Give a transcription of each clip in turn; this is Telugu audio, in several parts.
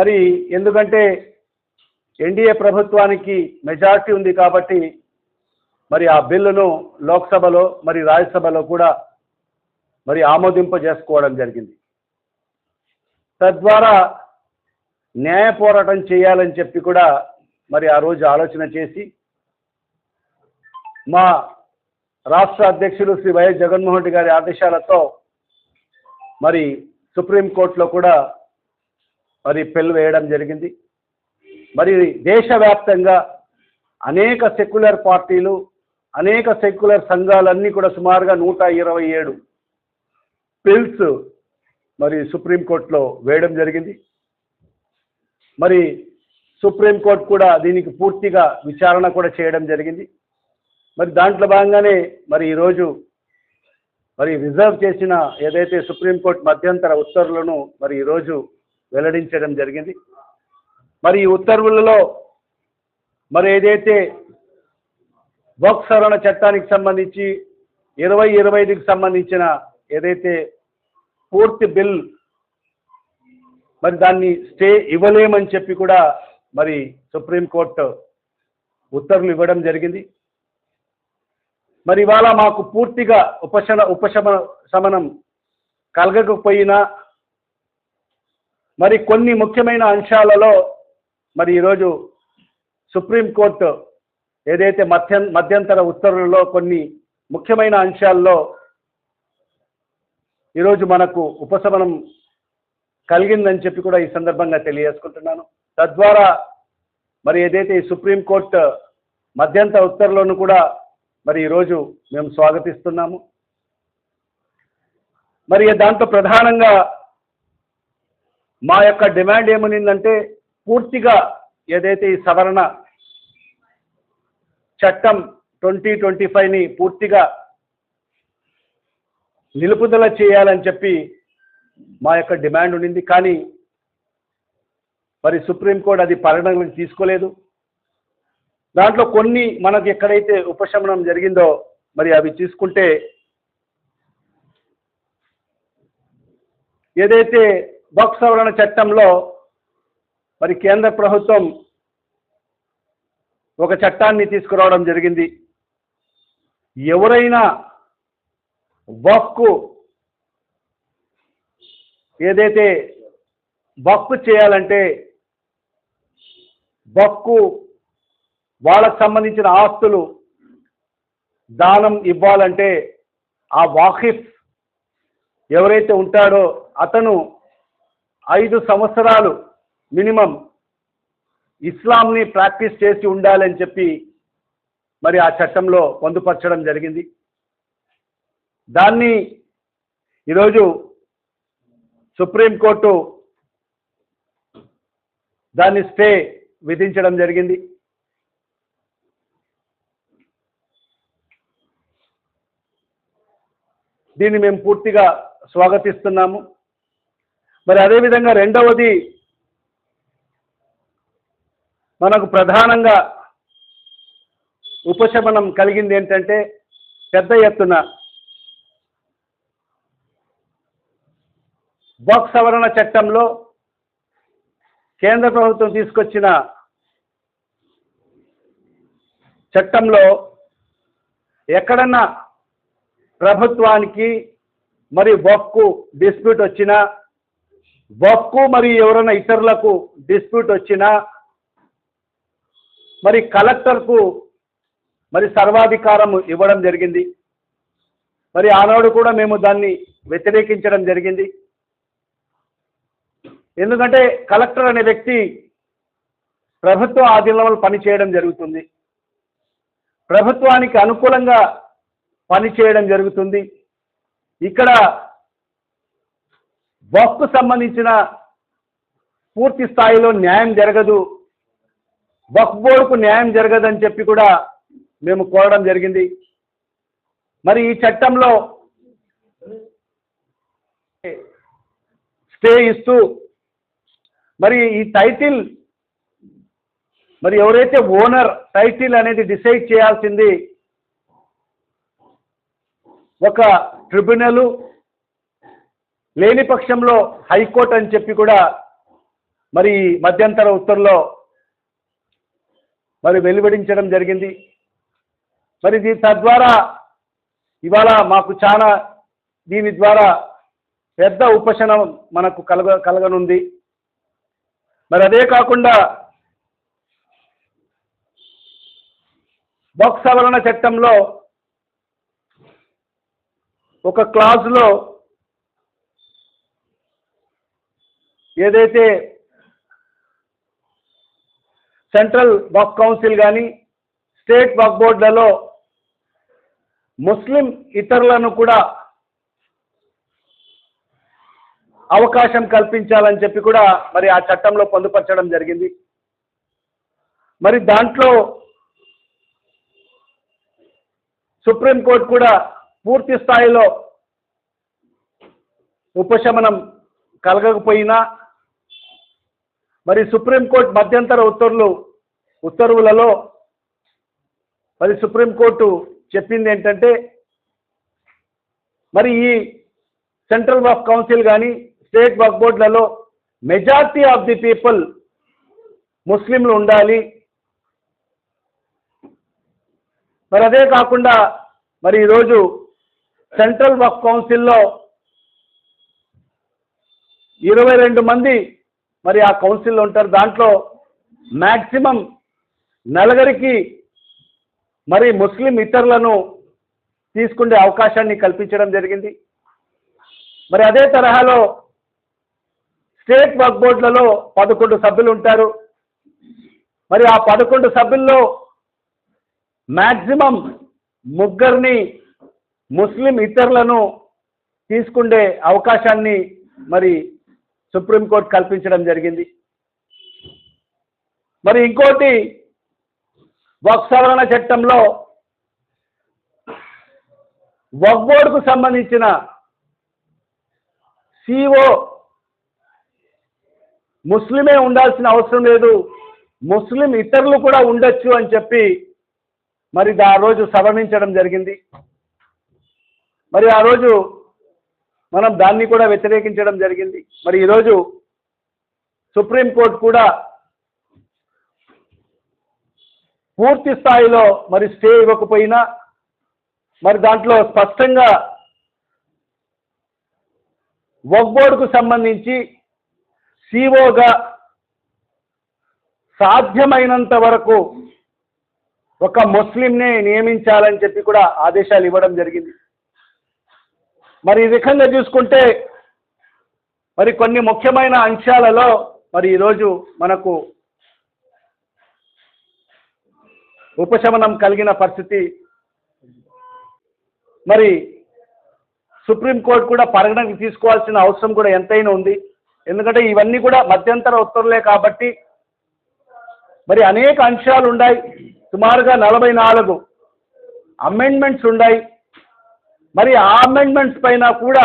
మరి ఎందుకంటే ఎన్డీఏ ప్రభుత్వానికి మెజార్టీ ఉంది కాబట్టి మరి ఆ బిల్లును లోక్సభలో మరి రాజ్యసభలో కూడా మరి ఆమోదింప చేసుకోవడం జరిగింది. తద్వారా న్యాయ పోరాటం చేయాలని చెప్పి కూడా మరి ఆ రోజు ఆలోచన చేసి మా రాష్ట్ర అధ్యక్షులు శ్రీ వైఎస్ జగన్మోహన్ రెడ్డి గారి ఆదేశాలతో మరి సుప్రీంకోర్టులో కూడా మరి పెళ్ళు వేయడం జరిగింది. మరి దేశవ్యాప్తంగా అనేక సెక్యులర్ పార్టీలు అనేక సెక్యులర్ సంఘాలన్నీ కూడా సుమారుగా నూట ఇరవై ఏడు పిల్స్ మరి సుప్రీంకోర్టులో వేయడం జరిగింది. మరి సుప్రీంకోర్టు కూడా దీనికి పూర్తిగా విచారణ కూడా చేయడం జరిగింది. మరి దాంట్లో భాగంగానే మరి ఈరోజు మరి రిజర్వ్ చేసిన ఏదైతే సుప్రీంకోర్టు మధ్యంతర ఉత్తర్వులను మరి ఈరోజు వెల్లడించడం జరిగింది. మరి ఈ ఉత్తర్వులలో మరి ఏదైతే వక్ సవరణ చట్టానికి సంబంధించి ఇరవై ఇరవై ఐదుకి సంబంధించిన ఏదైతే పూర్తి బిల్ మరి దాన్ని స్టే ఇవ్వలేమని చెప్పి కూడా మరి సుప్రీంకోర్టు ఉత్తర్వులు ఇవ్వడం జరిగింది. మరి ఇవాళ మాకు పూర్తిగా ఉపశమ ఉపశమ శమనం కలగకపోయినా మరి కొన్ని ముఖ్యమైన అంశాలలో మరి ఈరోజు సుప్రీంకోర్టు ఏదైతే మధ్య మధ్యంతర ఉత్తర్వులలో కొన్ని ముఖ్యమైన అంశాల్లో ఈరోజు మనకు ఉపశమనం కలిగిందని చెప్పి కూడా ఈ సందర్భంగా తెలియజేసుకుంటున్నాను. తద్వారా మరి ఏదైతే ఈ సుప్రీంకోర్టు మధ్యంతర ఉత్తర్వులను కూడా మరి ఈరోజు మేము స్వాగతిస్తున్నాము. మరి దాంట్లో ప్రధానంగా మా యొక్క డిమాండ్ ఏమనిందంటే పూర్తిగా ఏదైతే ఈ సవరణ చట్టం ట్వంటీ ట్వంటీ ఫైవ్ని పూర్తిగా నిలుపుదల చేయాలని చెప్పి మా యొక్క డిమాండ్ ఉండింది. కానీ మరి సుప్రీంకోర్టు అది పరిగణలోకి తీసుకోలేదు. దాంట్లో కొన్ని మనకు ఎక్కడైతే ఉపశమనం జరిగిందో మరి అవి తీసుకుంటే ఏదైతే వక్ సవరణ చట్టంలో మరి కేంద్ర ప్రభుత్వం ఒక చట్టాన్ని తీసుకురావడం జరిగింది. ఎవరైనా వక్కు ఏదైతే వక్కు చేయాలంటే వక్కు వాళ్ళకు సంబంధించిన ఆస్తులు దానం ఇవ్వాలంటే ఆ వాకిఫ్ ఎవరైతే ఉంటాడో అతను ఐదు సంవత్సరాలు మినిమం ఇస్లాంని ప్రాక్టీస్ చేసి ఉండాలని చెప్పి మరి ఆ చట్టంలో పొందుపరచడం జరిగింది. దాన్ని ఈరోజు సుప్రీంకోర్టు దాన్ని స్టే విధించడం జరిగింది. దీన్ని మేము పూర్తిగా స్వాగతిస్తున్నాము. మరి అదేవిధంగా రెండవది మనకు ప్రధానంగా ఉపశమనం కలిగింది ఏంటంటే పెద్ద ఎత్తున వక్ సవరణ చట్టంలో కేంద్ర ప్రభుత్వం తీసుకొచ్చిన చట్టంలో ఎక్కడన్నా ప్రభుత్వానికి మరి బొక్కు డిస్ప్యూట్ వచ్చినా వక్కు మరి ఎవరైనా ఇతరులకు డిస్ప్యూట్ వచ్చినా మరి కలెక్టర్కు మరి సర్వాధికారం ఇవ్వడం జరిగింది. మరి ఆనాడు కూడా మేము దాన్ని వ్యతిరేకించడం జరిగింది. ఎందుకంటే కలెక్టర్ అనే వ్యక్తి ప్రభుత్వ ఆధీనంలో పనిచేయడం జరుగుతుంది. ప్రభుత్వానికి అనుకూలంగా పనిచేయడం జరుగుతుంది. ఇక్కడ వక్కు సంబంధించిన పూర్తి స్థాయిలో న్యాయం జరగదు. వక్ బోర్డుకు న్యాయం జరగదని చెప్పి కూడా మేము కోరడం జరిగింది. మరి ఈ చట్టంలో స్టే ఇస్తూ మరి ఈ టైటిల్ మరి ఎవరైతే ఓనర్ టైటిల్ అనేది డిసైడ్ చేయాల్సింది ఒక ట్రిబ్యునలు లేని పక్షంలో హైకోర్టు అని చెప్పి కూడా మరి ఈ మధ్యంతర ఉత్తర్వులో మరి వెలువడించడం జరిగింది. మరి దీని తద్వారా ఇవాళ మాకు చాలా దీని ద్వారా పెద్ద ఉపశనం మనకు కలగ కలగనుంది. మరి అదే కాకుండా వక్ సవరణ చట్టంలో ఒక క్లాజ్లో ఏదైతే సెంట్రల్ వక్ కౌన్సిల్ కానీ స్టేట్ వక్ బోర్డులలో ముస్లిం ఇతరులను కూడా అవకాశం కల్పించాలని చెప్పి కూడా మరి ఆ చట్టంలో పొందుపరచడం జరిగింది. మరి దాంట్లో సుప్రీంకోర్టు కూడా పూర్తి స్థాయిలో ఉపశమనం కలగకపోయినా మరి సుప్రీంకోర్టు మధ్యంతర ఉత్తర్వులు ఉత్తర్వులలో మరి సుప్రీంకోర్టు చెప్పింది ఏంటంటే మరి ఈ సెంట్రల్ వర్క్ కౌన్సిల్ కానీ స్టేట్ వర్క్ బోర్డులలో మెజార్టీ ఆఫ్ ది పీపుల్ ముస్లింలు ఉండాలి. మరి అదే కాకుండా మరి ఈరోజు సెంట్రల్ వర్క్ కౌన్సిల్లో ఇరవై రెండు మంది మరి ఆ కౌన్సిల్లో ఉంటారు. దాంట్లో మ్యాక్సిమం నలుగురికి మరి ముస్లిం ఇతరులను తీసుకునే అవకాశాన్ని కల్పించడం జరిగింది. మరి అదే తరహాలో స్టేట్ వర్క్ బోర్డులలో పదకొండు సభ్యులు ఉంటారు. మరి ఆ పదకొండు సభ్యుల్లో మ్యాక్సిమం ముగ్గురిని ముస్లిం ఇతరులను తీసుకుండే అవకాశాన్ని మరి సుప్రీంకోర్టు కల్పించడం జరిగింది. మరి ఇంకోటి వక్ సవరణ చట్టంలో వక్ బోర్డుకు సంబంధించిన సిఓ ముస్లిమే ఉండాల్సిన అవసరం లేదు. ముస్లిం ఇతరులు కూడా ఉండొచ్చు అని చెప్పి మరి ఆ రోజు సవరించడం జరిగింది. మరి ఆ రోజు మనం దాన్ని కూడా వ్యతిరేకించడం జరిగింది. మరి ఈరోజు సుప్రీంకోర్టు కూడా పూర్తి స్థాయిలో మరి స్టే ఇవ్వకపోయినా మరి దాంట్లో స్పష్టంగా వక్ బోర్డుకు సంబంధించి సిఓగా సాధ్యమైనంత వరకు ఒక ముస్లింనే నియమించాలని చెప్పి కూడా ఆదేశాలు ఇవ్వడం జరిగింది. మరి ఈ విధంగా చూసుకుంటే మరి కొన్ని ముఖ్యమైన అంశాలలో మరి ఈరోజు మనకు ఉపశమనం కలిగిన పరిస్థితి. మరి సుప్రీంకోర్టు కూడా పరిగణనకు తీసుకోవాల్సిన అవసరం కూడా ఎంతైనా ఉంది. ఎందుకంటే ఇవన్నీ కూడా మధ్యంతర ఉత్తర్వులే కాబట్టి మరి అనేక అంశాలు ఉన్నాయి సుమారుగా నలభై నాలుగు అమెండ్మెంట్స్ ఉన్నాయి. మరి ఆ అమెండ్మెంట్స్ పైన కూడా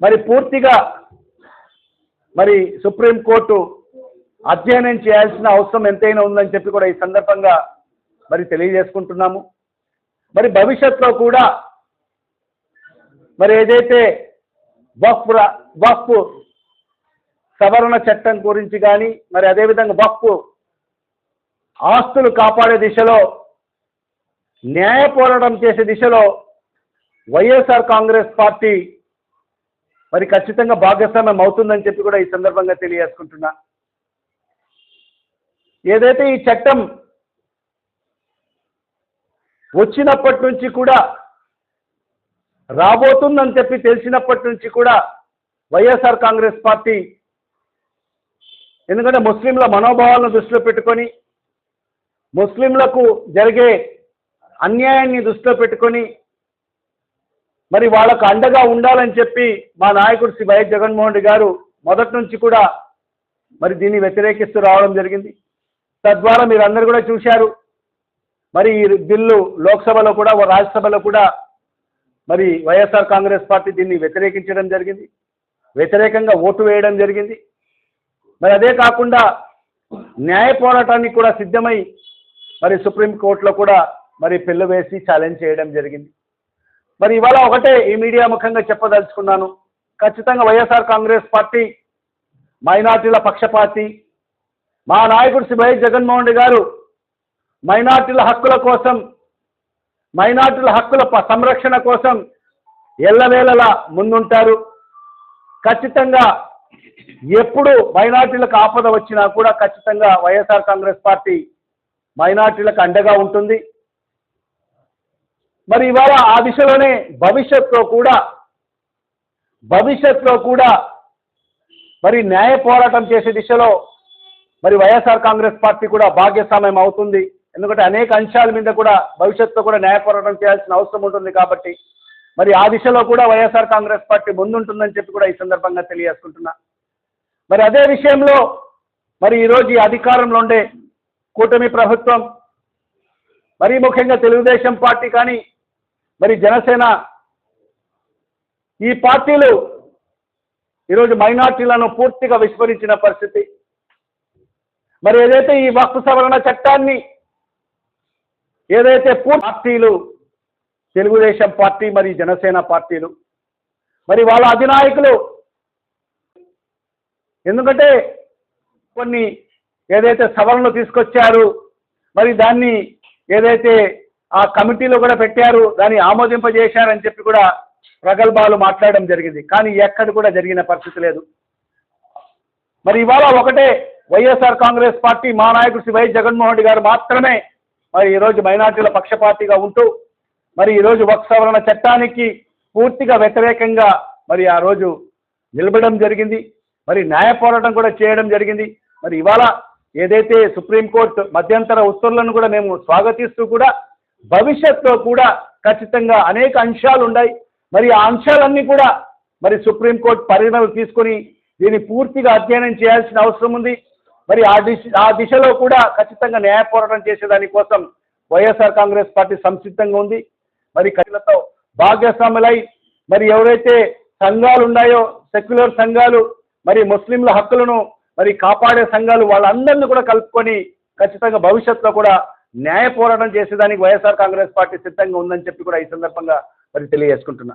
మరి పూర్తిగా మరి సుప్రీంకోర్టు అధ్యయనం చేయాల్సిన అవసరం ఎంతైనా ఉందని చెప్పి కూడా ఈ సందర్భంగా మరి తెలియజేసుకుంటున్నాము. మరి భవిష్యత్తులో కూడా మరి ఏదైతే వక్ఫ్ వక్ఫ్ సవరణ చట్టం గురించి కానీ మరి అదేవిధంగా వక్ఫ్ ఆస్తులు కాపాడే దిశలో న్యాయ పోరాటం చేసే దిశలో వైఎస్ఆర్ కాంగ్రెస్ పార్టీ మరి ఖచ్చితంగా భాగస్వామ్యం అవుతుందని చెప్పి కూడా ఈ సందర్భంగా తెలియజేసుకుంటున్నా. ఏదైతే ఈ చట్టం వచ్చినప్పటి నుంచి కూడా రాబోతుందని చెప్పి తెలిసినప్పటి నుంచి కూడా వైఎస్ఆర్ కాంగ్రెస్ పార్టీ ఎందుకంటే ముస్లింల మనోభావాలను దృష్టిలో పెట్టుకొని ముస్లింలకు జరిగే అన్యాయాన్ని దృష్టిలో పెట్టుకొని మరి వాళ్ళకు అండగా ఉండాలని చెప్పి మా నాయకుడు శ్రీ వైఎస్ జగన్మోహన్ రెడ్డి గారు మొదటి నుంచి కూడా మరి దీన్ని వ్యతిరేకిస్తూ రావడం జరిగింది. తద్వారా మీరు అందరు కూడా చూశారు. మరి ఈ బిల్లు లోక్సభలో కూడా రాజ్యసభలో కూడా మరి వైఎస్ఆర్ కాంగ్రెస్ పార్టీ దీన్ని వ్యతిరేకించడం జరిగింది. వ్యతిరేకంగా ఓటు వేయడం జరిగింది. మరి అదే కాకుండా న్యాయ పోరాటానికి కూడా సిద్ధమై మరి సుప్రీంకోర్టులో కూడా మరి పిల్లు వేసి ఛాలెంజ్ చేయడం జరిగింది. మరి ఇవాళ ఒకటే ఈ మీడియా ముఖంగా చెప్పదలుచుకున్నాను. ఖచ్చితంగా వైఎస్ఆర్ కాంగ్రెస్ పార్టీ మైనార్టీల పక్షపాతి. మా నాయకుడు శ్రీ వైఎస్ జగన్మోహన్ రెడ్డి గారు మైనార్టీల హక్కుల కోసం మైనార్టీల హక్కుల ప- సంరక్షణ కోసం ఎల్లవేళలా ముందుంటారు. ఖచ్చితంగా ఎప్పుడు మైనార్టీలకు ఆపద వచ్చినా కూడా ఖచ్చితంగా వైఎస్ఆర్ కాంగ్రెస్ పార్టీ మైనార్టీలకు అండగా ఉంటుంది. మరి ఇవాళ ఆ దిశలోనే భవిష్యత్తులో కూడా భవిష్యత్తులో కూడా మరి న్యాయ పోరాటం చేసే దిశలో మరి వైఎస్ఆర్ కాంగ్రెస్ పార్టీ కూడా భాగ్యస్వామ్యం అవుతుంది. ఎందుకంటే అనేక అంశాల మీద కూడా భవిష్యత్తులో కూడా న్యాయ పోరాటం చేయాల్సిన అవసరం ఉంటుంది కాబట్టి మరి ఆ దిశలో కూడా వైఎస్ఆర్ కాంగ్రెస్ పార్టీ ముందుంటుందని చెప్పి కూడా ఈ సందర్భంగా తెలియజేసుకుంటున్నా. మరి అదే విషయంలో మరి ఈరోజు ఈ అధికారంలో ఉండే కూటమి ప్రభుత్వం మరీ ముఖ్యంగా తెలుగుదేశం పార్టీ కానీ మరి జనసేన ఈ పార్టీలు ఈరోజు మైనార్టీలను పూర్తిగా విస్మరించిన పరిస్థితి. మరి ఏదైతే ఈ వక్ఫ్ సవరణ చట్టాన్ని ఏదైతే పార్టీలు తెలుగుదేశం పార్టీ మరి జనసేన పార్టీలు మరి వాళ్ళ అధినాయకులు ఎందుకంటే కొన్ని ఏదైతే సవరణలు తీసుకొచ్చారు మరి దాన్ని ఏదైతే ఆ కమిటీలో కూడా పెట్టారు దాన్ని ఆమోదింపజేశారని చెప్పి కూడా ప్రగల్భాలు మాట్లాడడం జరిగింది. కానీ ఎక్కడ కూడా జరిగిన పరిస్థితి లేదు. మరి ఇవాళ ఒకటే వైఎస్ఆర్ కాంగ్రెస్ పార్టీ మా నాయకుడు శ్రీ వైఎస్ జగన్మోహన్ రెడ్డి గారు మాత్రమే మరి ఈరోజు మైనార్టీల పక్షపాతిగా ఉంటూ మరి ఈరోజు వక్ సవరణ చట్టానికి పూర్తిగా వ్యతిరేకంగా మరి ఆ రోజు నిలబడడం జరిగింది. మరి న్యాయ పోరాటం కూడా చేయడం జరిగింది. మరి ఇవాళ ఏదైతే సుప్రీంకోర్టు మధ్యంతర ఉత్తర్వులను కూడా మేము స్వాగతిస్తూ కూడా భవిష్యత్తులో కూడా ఖచ్చితంగా అనేక అంశాలు ఉన్నాయి. మరి ఆ అంశాలన్నీ కూడా మరి సుప్రీంకోర్టు పరిగణలు తీసుకొని దీన్ని పూర్తిగా అధ్యయనం చేయాల్సిన అవసరం ఉంది. మరి ఆ దిశ ఆ దిశలో కూడా ఖచ్చితంగా న్యాయ పోరాటం చేసేదాని కోసం వైఎస్ఆర్ కాంగ్రెస్ పార్టీ సంసిద్ధంగా ఉంది. మరి కథలతో భాగస్వాములై మరి ఎవరైతే సంఘాలు ఉన్నాయో సెక్యులర్ సంఘాలు మరి ముస్లింల హక్కులను మరి కాపాడే సంఘాలు వాళ్ళందరినీ కూడా కలుపుకొని ఖచ్చితంగా భవిష్యత్తులో కూడా న్యాయ పోరాటం చేసేదానికి వైఎస్ఆర్ కాంగ్రెస్ పార్టీ సిద్ధంగా ఉందని చెప్పి కూడా ఈ సందర్భంగా మరి తెలియజేసుకుంటున్నా.